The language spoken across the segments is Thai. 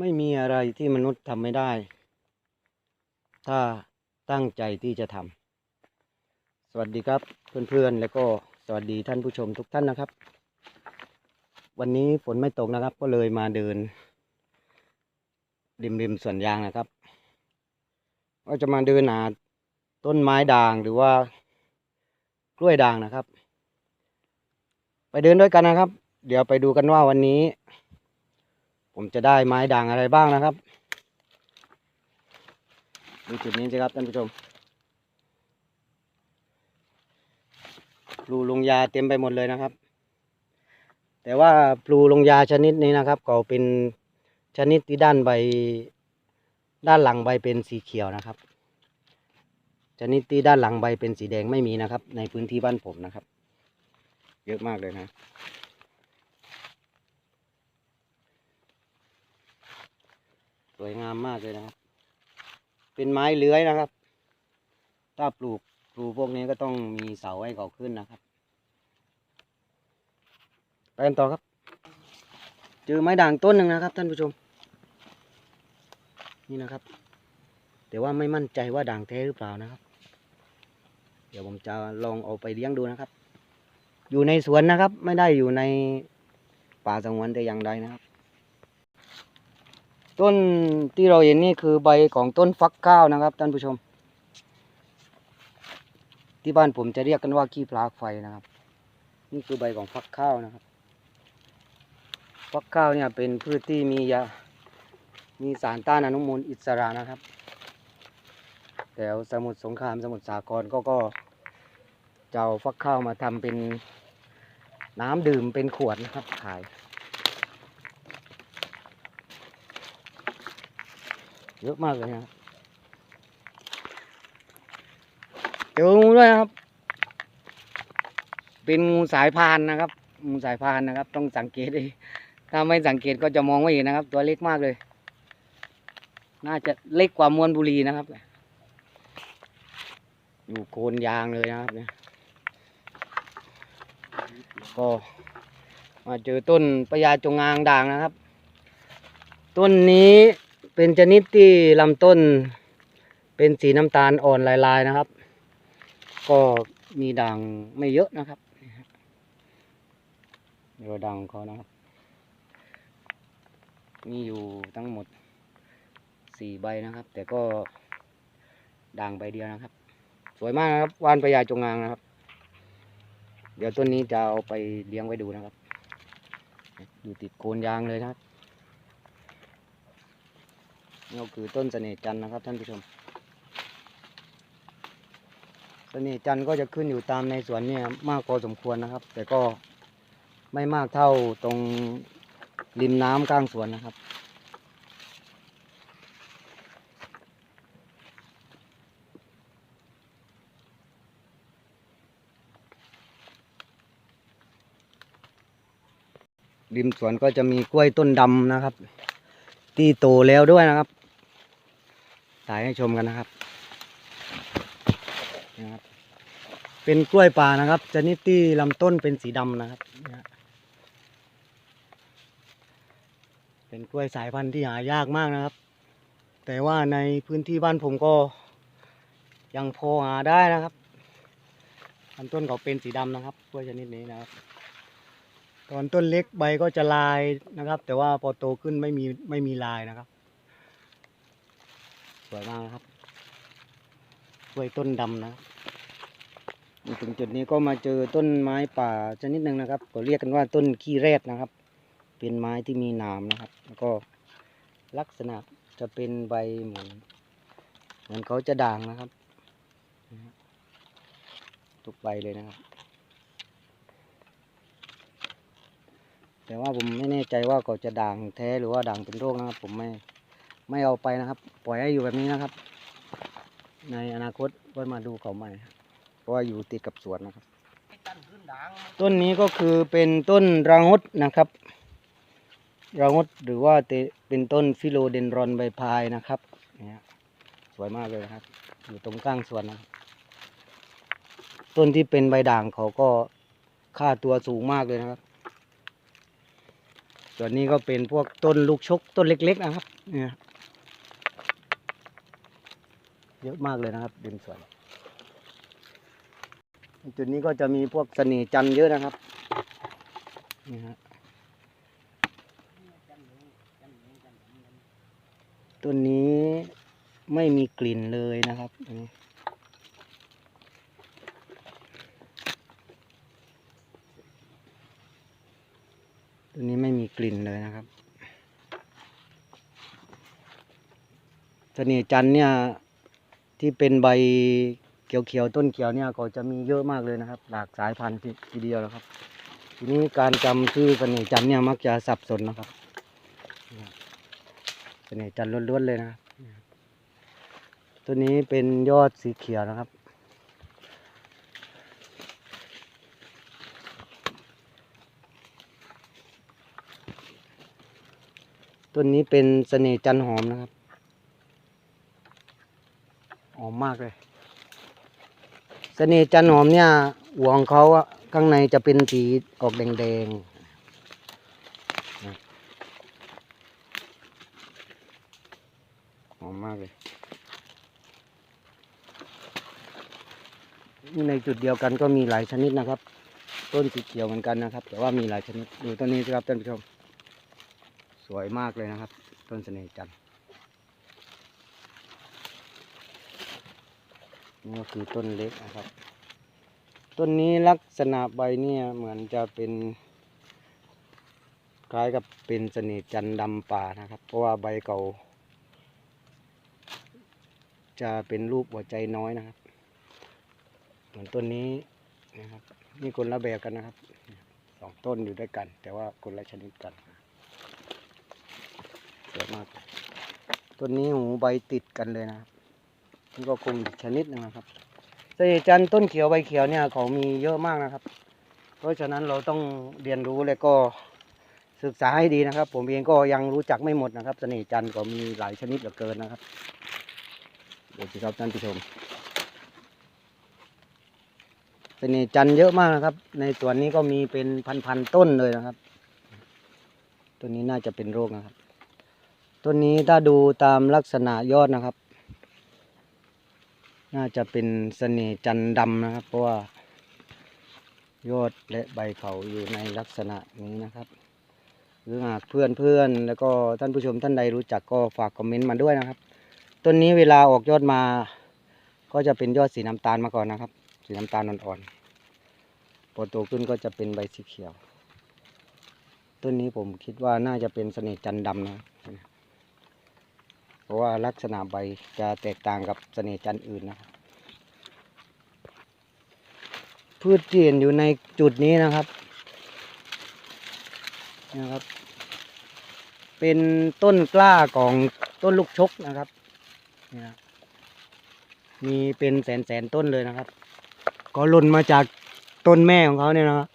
ไม่มีอะไรที่มนุษย์ทำไม่ได้ ถ้าตั้งใจที่จะทำสวัสดีครับเพื่อนๆ แล้วก็สวัสดีท่านผู้ชมทุกท่านนะครับ วันนี้ฝนไม่ตกนะครับ ก็เลยมาเดิน ริมริมสวนยางนะครับ ก็จะมาเดินหาต้นไม้ด่างหรือว่ากล้วยด่างนะครับ ไปเดินด้วยกันนะครับ เดี๋ยวไปดูกันว่าวันนี้ ผมจะได้ไม้ด่างอะไรบ้างนะครับดูจุดนี้สิครับท่านผู้ชมปลูลงยาเต็มไปหมดเลยนะครับ แต่ว่าปลูลงยาชนิดนี้นะครับก็เป็นชนิดที่ด้านใบด้านหลังใบเป็นสีเขียวนะครับ ชนิดที่ด้านหลังใบเป็นสีแดงไม่มีนะครับ ในพื้นที่บ้านผมนะครับ เยอะมากเลยนะ สวยงามมากเลยนะครับ เป็นไม้เลื้อยนะครับ ถ้าปลูกปลูกพวกนี้ก็ต้องมีเสาให้เขาขึ้นนะครับไปกันต่อครับ เจอไม้ด่างต้นหนึ่งนะครับ ท่านผู้ชม นี่นะครับ แต่ว่าไม่มั่นใจว่าด่างแท้หรือเปล่านะครับ เดี๋ยวผมจะลองเอาไปเลี้ยงดูนะครับ อยู่ในสวนนะครับ ไม่ได้อยู่ในป่าสงวนแต่อย่างใดนะครับ ต้นที่เราเห็นนี่คือใบของต้นฟักข้าวนะครับท่านผู้ชม ที่บ้านผมจะเรียกกันว่าขี้พลากไฟนะครับ นี่คือใบของฟักข้าวนะครับ ฟักข้าวเนี่ยเป็นพืชที่มียามีสารต้านอนุมูลอิสระนะครับแถวสมุทรสงครามสมุทรสาครก็ก็จะเอาฟักข้าวมาทำเป็นน้ำดื่มเป็นขวดนะครับขาย เยอะมากเลยนะครับเจองูด้วยครับ เป็นงูสายพานนะครับ งูสายพานนะครับ ต้องสังเกตดิถ้าไม่สังเกตก็จะมองไม่เห็นนะครับ ตัวเล็กมากเลย น่าจะเล็กกว่ามวนบุรีนะครับ อยู่โคนยางเลยนะครับเนี่ยก็มาเจอต้นปยาจงอางด่างนะครับ ต้นนี้ เป็นชนิดที่ลำต้น เป็นสีน้ำตาลอ่อนลายๆนะครับ ก็มีด่างไม่เยอะนะครับนี่ฮะเดี๋ยวด่างของเขานะครับ มีอยู่ทั้งหมดสี่ใบนะครับ แต่ก็ด่างใบเดียวนะครับ สวยมากนะครับวานพญาจงอางนะครับ เดี๋ยวต้นนี้จะเอาไปเลี้ยงไว้ดูนะครับ อยู่ติดโคนยางเลยนะครับ นี่ก็คือต้นเสน่ห์จันนะครับท่านผู้ชม เสน่ห์จันก็จะขึ้นอยู่ตามในสวนเนี่ยมากพอสมควรนะครับ แต่ก็ไม่มากเท่าตรงริมน้ำข้างสวนนะครับ ริมสวนก็จะมีกล้วยต้นดำนะครับ ที่โตแล้วด้วยนะครับ ถ่ายให้ชมกันนะครับนะครับ เป็นกล้วยป่านะครับชนิดที่ลำต้นเป็นสีดำนะครับเนี่ยฮะเป็นกล้วยสายพันธุ์ที่หายากมากนะครับ แต่ว่าในพื้นที่บ้านผมก็ยังพอหาได้นะครับลำต้นเขาเป็นสีดำนะครับกล้วยชนิดนี้นะครับ ตอนต้นเล็กใบก็จะลายนะครับ แต่ว่าพอโตขึ้นไม่มีไม่มีลายนะครับ สวยมากนะครับกล้วยต้นดำนะครับมาถึงจุดนี้ก็มาเจอต้นไม้ป่าชนิดหนึ่งนะครับก็เรียกกันว่าต้นขี้แรดนะครับ เป็นไม้ที่มีหนามนะครับ แล้วก็ลักษณะจะเป็นใบเหมือนเหมือนเขาจะด่างนะครับทุกใบเลยนะครับ แต่ว่าผมไม่แน่ใจว่าเขาจะด่างแท้หรือว่าด่างเป็นโรคนะครับ ผมไม่ ไม่เอาไปนะครับ ปล่อยให้อยู่แบบนี้นะครับ ในอนาคตก็มาดูเขาใหม่เพราะว่าอยู่ติดกับสวนนะครับ ต้นนี้ก็คือเป็นต้นรังดนะครับรังดหรือว่าเป็นต้นฟิโลเดนรอนใบพายนะครับเนี่ยสวยมากเลยนะครับ อยู่ตรงกลางสวนนะต้นที่เป็นใบด่างเขาก็ค่าตัวสูงมากเลยนะครับ ส่วนนี้ก็เป็นพวกต้นลูกชกต้นเล็ก ๆ นะครับ เนี่ย เยอะมากเลยนะครับริมสวนจุดนี้ก็จะมีพวกเสน่ห์จันเยอะนะครับนี่ฮะต้นนี้ไม่มีกลิ่นเลยนะครับอันนี้ต้นนี้ไม่มีกลิ่นเลยนะครับเสน่ห์จันเนี่ย ที่เป็นใบเขียวๆต้นเขียวเนี่ยก็จะมีเยอะมากเลยนะครับ หลากสายพันธุ์ทีเดียวแล้วครับ ทีนี้การจำชื่อเสน่ห์จันเนี่ยมักจะสับสนนะครับเสน่ห์จันล้วนๆเลยนะครับตัวนี้เป็นยอดสีเขียวนะครับ ต้นนี้เป็นเสน่ห์จันหอมนะครับ หอมมากเลยเสน่ห์จันหอมเนี่ยหัวของเขาอะข้างในจะเป็นสีออกแดงๆหอมมากเลยนี่ในจุดเดียวกันก็มีหลายชนิดนะครับ ต้นสีเขียวเหมือนกันนะครับ แต่ว่ามีหลายชนิดดูต้นนี้สิครับท่านผู้ชม สวยมากเลยนะครับ ต้นเสน่ห์จันทร์ นี่ก็คือต้นเล็กนะครับ ต้นนี้ลักษณะใบเนี่ยเหมือนจะเป็น คล้ายกับเป็นสน่ห์จันดำป่านะครับ เพราะว่าใบเก่า จะเป็นรูปหัวใจน้อยนะครับ เหมือนต้นนี้นะครับนี่คนละแบบกันนะครับสองต้นอยู่ด้วยกัน แต่ว่าคนละชนิดกันสวยมากต้นนี้หูใบติดกันเลยนะครับ นี่ก็คงชนิดหนึ่งนะครับเสน่ห์จันทร์ต้นเขียวใบเขียวเนี่ยเขามีเยอะมากนะครับ เพราะฉะนั้นเราต้องเรียนรู้และก็ศึกษาให้ดีนะครับ ผมเองก็ยังรู้จักไม่หมดนะครับเสน่ห์จันทร์ก็มีหลายชนิดเหลือเกินนะครับเดี๋ยวสิครับท่านผู้ชมเสน่ห์จันทร์เยอะมากนะครับ ในสวนนี้ก็มีเป็นพันๆต้นเลยนะครับต้นนี้น่าจะเป็นโรคนะครับ ต้นนี้ถ้าดูตามลักษณะยอดนะครับ น่าจะเป็นเสน่ห์จันดำนะครับ เพราะว่ายอดและใบเขาอยู่ในลักษณะนี้นะครับหรือหากเพื่อนเพื่อนแล้วก็ท่านผู้ชมท่านใดรู้จักก็ฝากคอมเมนต์มาด้วยนะครับต้นนี้เวลาออกยอดมา ก็จะเป็นยอดสีน้ำตาลมาก่อนนะครับ สีน้ำตาลอ่อนๆพอโตขึ้นก็จะเป็นใบสีเขียว ต้นนี้ผมคิดว่าน่าจะเป็นเสน่ห์จันดำนะครับ เพราะว่าลักษณะใบจะแตกต่างกับเสน่จันอื่นนะครับพืชที่เห็นอยู่ในจุดนี้นะครับนี่นะครับ เป็นต้นกล้าของต้นลูกชกนะครับนี่นะมีเป็นแสนแสนต้นเลยนะครับ ก็หล่นมาจากต้นแม่ของเขาเนี่ยนะครับ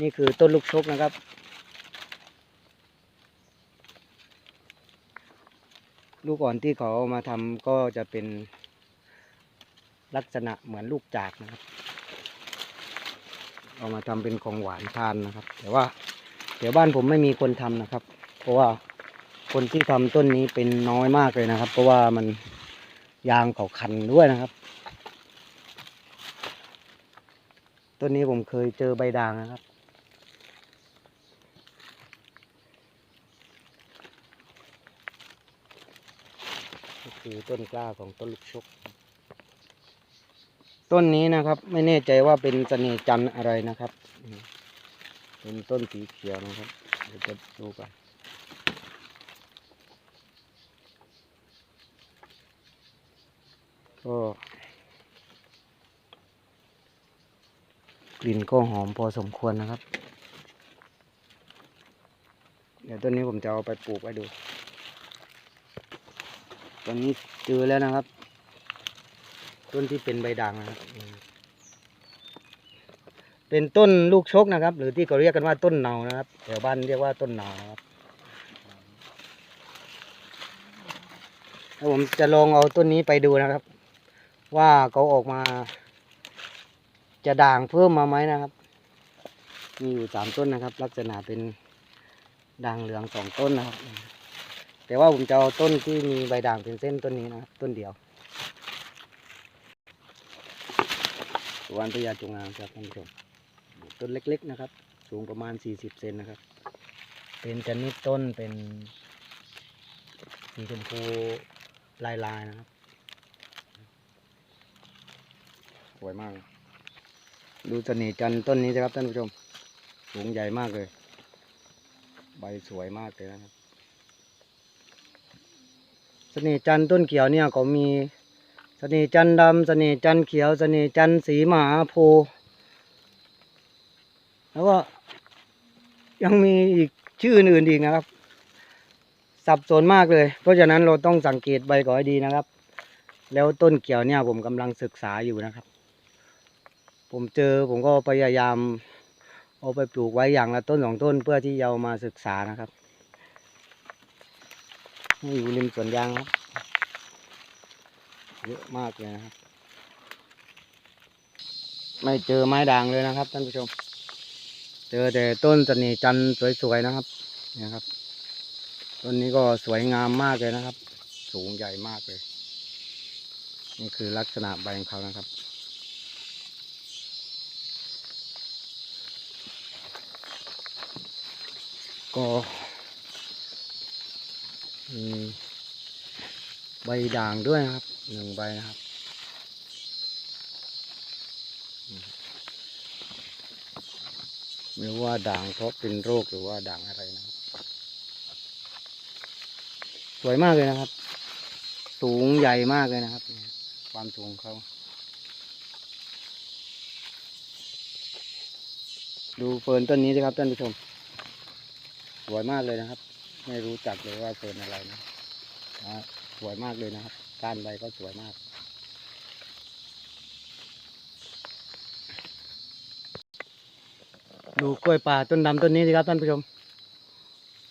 นี่คือต้นลูกชกนะครับ ลูกอ่อนที่เขาเอามาทำก็จะเป็นลักษณะเหมือนลูกจากนะครับ เอามาทำเป็นของหวานทานนะครับ แต่ว่าเดี๋ยวบ้านผมไม่มีคนทำนะครับ เพราะว่าคนที่ทำต้นนี้เป็นน้อยมากเลยนะครับ เพราะว่ามันยางเขาคันด้วยนะครับต้นนี้ผมเคยเจอใบด่างนะครับ ก็คือต้นกล้าของต้นลูกชก ต้นนี้นะครับ ไม่แน่ใจว่าเป็นเสน่ห์จันอะไรนะครับ เป็นต้นสีเขียวนะครับเดี๋ยวจะดูกันก็กลิ่นก็หอมพอสมควรนะครับ เดี๋ยวต้นนี้ผมจะเอาไปปลูกไว้ดู ตอนนี้เจอแล้วนะครับ ต้นที่เป็นใบด่างนะครับ เป็นต้นลูกชกนะครับ หรือที่เขาเรียกกันว่าต้นเนานะครับแถวบ้านเรียกว่าต้นเนาครับแล้วผมจะลองเอาต้นนี้ไปดูนะครับ ว่าเขาออกมา จะด่างเพิ่มมาไหมนะครับ มีอยู่สามต้นนะครับ ลักษณะเป็นด่างเหลืองสองต้นนะครับ แต่ว่าผมจะเอาต้นที่มีใบด่างเป็นเส้นต้นนี้นะต้นเดียวสวรรณพญาจงอางครับท่านผู้ชมต้นเล็ก ๆ นะครับ สูงประมาณ 40 เซนนะครับ เป็นชนิดต้นเป็นสีชมพูลายๆนะครับ สวยมาก ดูเสน่ห์จันต้นนี้นะครับท่านผู้ชม สูงใหญ่มากเลย ใบสวยมากเลยนะครับ สน่จันต้นเขียวเนี่ยเขามีเสน่จันดำเสน่จันเขียวเสน่จันสีหมาโพแล้วก็ยังมีอีกชื่ออื่นอีกนะครับ สับสนมากเลย เพราะฉะนั้นเราต้องสังเกตใบก่อนให้ดีนะครับ แล้วต้นเขียวเนี่ยผมกำลังศึกษาอยู่นะครับ ผมเจอผมก็พยายามเอาไปปลูกไว้อย่างละต้นสองต้นเพื่อที่จะเอามาศึกษานะครับ นี่อยู่ริมสวนยางครับ เยอะมากเลยนะครับ ไม่เจอไม้ด่างเลยนะครับท่านผู้ชม เจอแต่ต้นสน่ห์จันทร์สวยๆนะครับเนี่ยครับ ต้นนี้ก็สวยงามมากเลยนะครับ สูงใหญ่มากเลย นี่คือลักษณะใบของเขานะครับก็ มีใบด่างด้วยนะครับหนึ่งใบนะครับ ไม่รู้ว่าด่างเพราะเป็นโรคหรือว่าด่างอะไรนะครับ สวยมากเลยนะครับ สูงใหญ่มากเลยนะครับ ความสูงของเขาดูเฟิร์นต้นนี้สิครับท่านผู้ชม สวยมากเลยนะครับ ไม่รู้จักเลยว่าเฟิร์นอะไรนะนะสวยมากเลยนะครับก้านใบก็สวยมากดูกล้วยป่าต้นดำต้นนี้สิครับท่านผู้ชม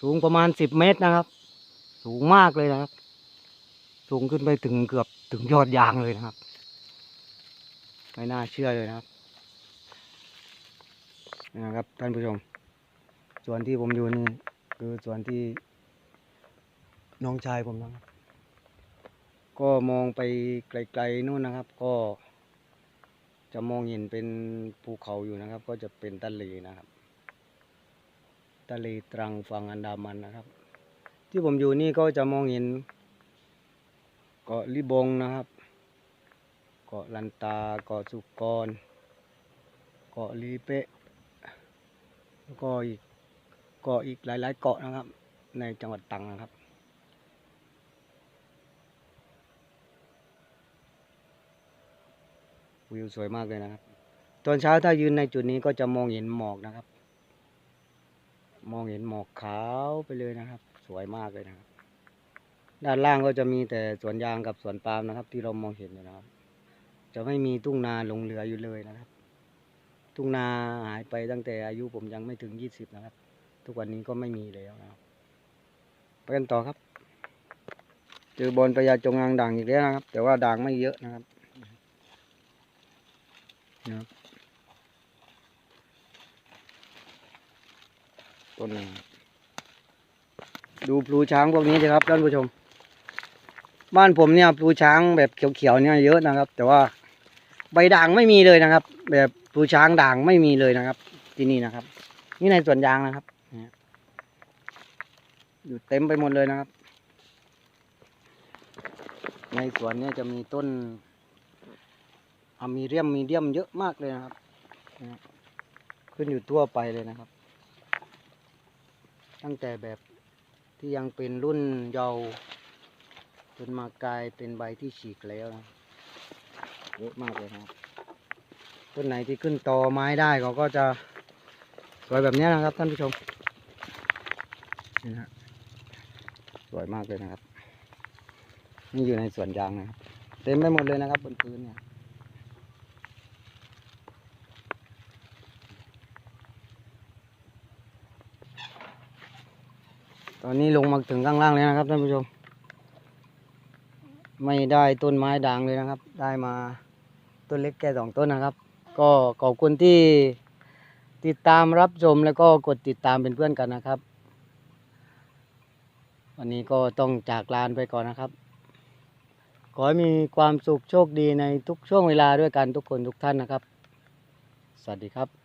สูงประมาณสิบเมตรนะครับ สูงมากเลยนะครับ สูงขึ้นไปถึงเกือบถึงยอดยางเลยนะครับ ไม่น่าเชื่อเลยนะครับนี่นะครับท่านผู้ชม ส่วนที่ผมอยู่นี่คือส่วนที่ น้องชายผมนะครับ ก็มองไปไกลๆนู่นนะครับ ก็ จะมองเห็นเป็นภูเขาอยู่นะครับ ก็จะเป็นทะเลนะครับทะเลตรังฝั่งอันดามันนะครับ ที่ผมอยู่นี่ก็จะมองเห็น เกาะลิบงนะครับ เกาะลันตาเกาะสุกร เกาะลีเปะแล้วก็อีกเกาะอีกหลาย ๆ เกาะนะครับ ในจังหวัดตรังนะครับ วิวสวยมากเลยนะครับ ตอนเช้าถ้ายืนในจุดนี้ก็จะมองเห็นหมอกนะครับ มองเห็นหมอกขาวไปเลยนะครับ สวยมากเลยนะครับ ด้านล่างก็จะมีแต่สวนยางกับสวนปาล์มนะครับ ที่เรามองเห็นอยู่นะครับ จะไม่มีทุ่งนาหลงเหลืออยู่เลยนะครับ ทุ่งนาหายไปตั้งแต่อายุผมยังไม่ถึงยี่สิบนะครับ ทุกวันนี้ก็ไม่มีแล้วนะครับไปกันต่อครับเจอบอลพญาจงอางด่างอีกแล้วนะครับ แต่ว่าด่างไม่เยอะนะครับ นะครับต้นหนึ่งดูพลูช้างพวกนี้สิครับท่านผู้ชม บ้านผมเนี่ยพลูช้างแบบเขียวๆเนี่ยเยอะนะครับ แต่ว่าใบด่างไม่มีเลยนะครับ แบบพลูช้างด่างไม่มีเลยนะครับ ที่นี่นะครับ นี่ในสวนยางนะครับอยู่เต็มไปหมดเลยนะครับ ในสวนเนี่ยจะมีต้น อะมีเรียมมีเดียมเยอะมากเลยนะครับ ขึ้นอยู่ทั่วไปเลยนะครับ ตั้งแต่แบบที่ยังเป็นรุ่นเยาว์จนมากลายเป็นใบที่ฉีกแล้วนะเยอะมากเลยครับต้นไหนที่ขึ้นตอไม้ได้เขาก็จะสวยแบบนี้นะครับท่านผู้ชมนี่นะสวยมากเลยนะครับ นี่อยู่ในสวนยางนะครับ เต็มไปหมดเลยนะครับบนพื้นเนี่ย อนนี้ลงมาถึงข้างล่างแล้วนะครับท่านผู้ชม ไม่ได้ต้นไม้ด่างเลยนะครับ ได้มาต้นเล็กแค่สองต้นนะครับ ก็ขอบคุณที่ติดตามรับชมแล้วก็กดติดตามเป็นเพื่อนกันนะครับ วันนี้ก็ต้องจากลานไปก่อนนะครับ ขอให้มีความสุขโชคดีในทุกช่วงเวลาด้วยกันทุกคนทุกท่านนะครับ สวัสดีครับ